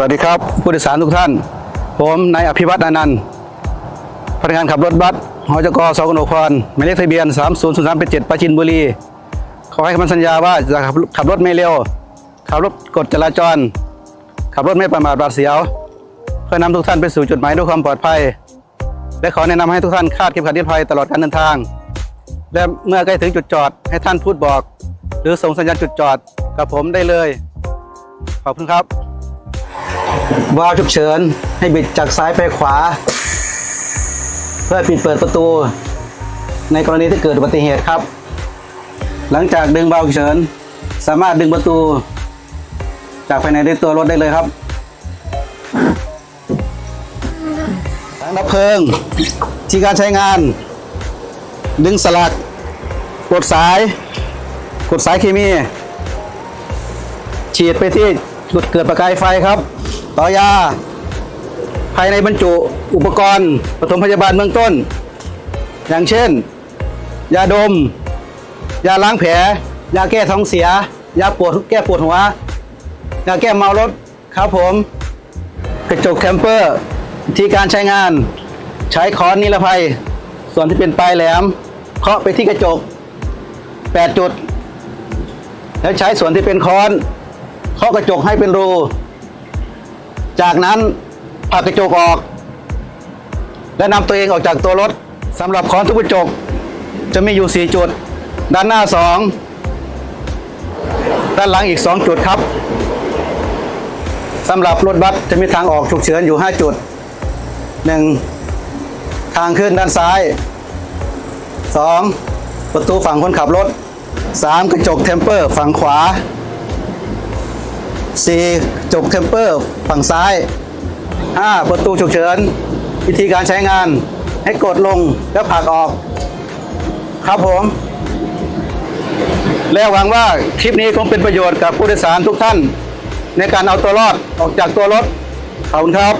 สวัสดีครับ ผู้โดยสารทุกท่าน ผมนายอภิวัตอนันต์พนักงานขับรถบัสหอจกสกลนครหมายเลขทะเบียน 3003เป็น7ปราจินบุรี ขอให้คำสัญญาว่าจะขับขับรถไม่เร็ว ขับรถกฎจราจร ขับรถไม่ประมาทบาดเสียว เพื่อนำทุกท่านไปสู่จุดหมายด้วยความปลอดภัย และขอแนะนำให้ทุกท่านคาดเข็มขัดนิรภัยตลอดการเดินทาง และเมื่อใกล้ถึงจุดจอดให้ท่านพูดบอก หรือส่งสัญญาณจุดจอดกับผมได้เลย ขอบคุณครับ วาล์วฉุกเฉิน ให้บิดจากซ้ายไปขวา เพื่อปิดเปิดประตู ในกรณีที่เกิดอุบัติเหตุครับ หลังจากดึงวาล์วฉุกเฉิน สามารถดึงประตู จากภายในได้ตัวรถได้เลยครับถังดับเพลิง ที่การใช้งาน ดึงสลักกดสาย กดสายเคมี ฉีดไปที่จุดเกิดประกายไฟครับ ต่อยา ภายในบรรจุอุปกรณ์ปฐมพยาบาลเบื้องต้น อย่างเช่น ยาดม ยาล้างแผล ยาแก้ท้องเสีย ยาปวดแก้ปวดหัว ยาแก้เมารถครับผม กระจกแคมเปอร์ ที่การใช้งาน ใช้ค้อนนิรภัย ส่วนที่เป็นปลายแหลม เคาะไปที่กระจก 8 จุด แล้วใช้ส่วนที่เป็นค้อนเคาะกระจกให้เป็นรู จากนั้นผลักกระจกออก และนำตัวเองออกจากตัวรถสำหรับค้อนทุกกระจก จะมีอยู่ 4 จุด ด้านหน้า 2 ด้านหลังอีก 2 จุดครับสำหรับรถบัสจะมีทางออกฉุกเฉินอยู่ 5 จุด 1. ทางขึ้นด้านซ้าย 2. ประตูฝั่งคนขับรถ 3. กระจกเทมเปอร์ฝั่งขวา 4. จบเทมเปอร์ฝั่งซ้าย 5. ประตูฉุกเฉิน วิธีการใช้งาน ให้กดลงแล้วผลักออก ครับผม และหวังว่าคลิปนี้คงเป็นประโยชน์กับผู้โดยสารทุกท่าน ในการเอาตัวรอดออกจากตัวรถขอบคุณครับ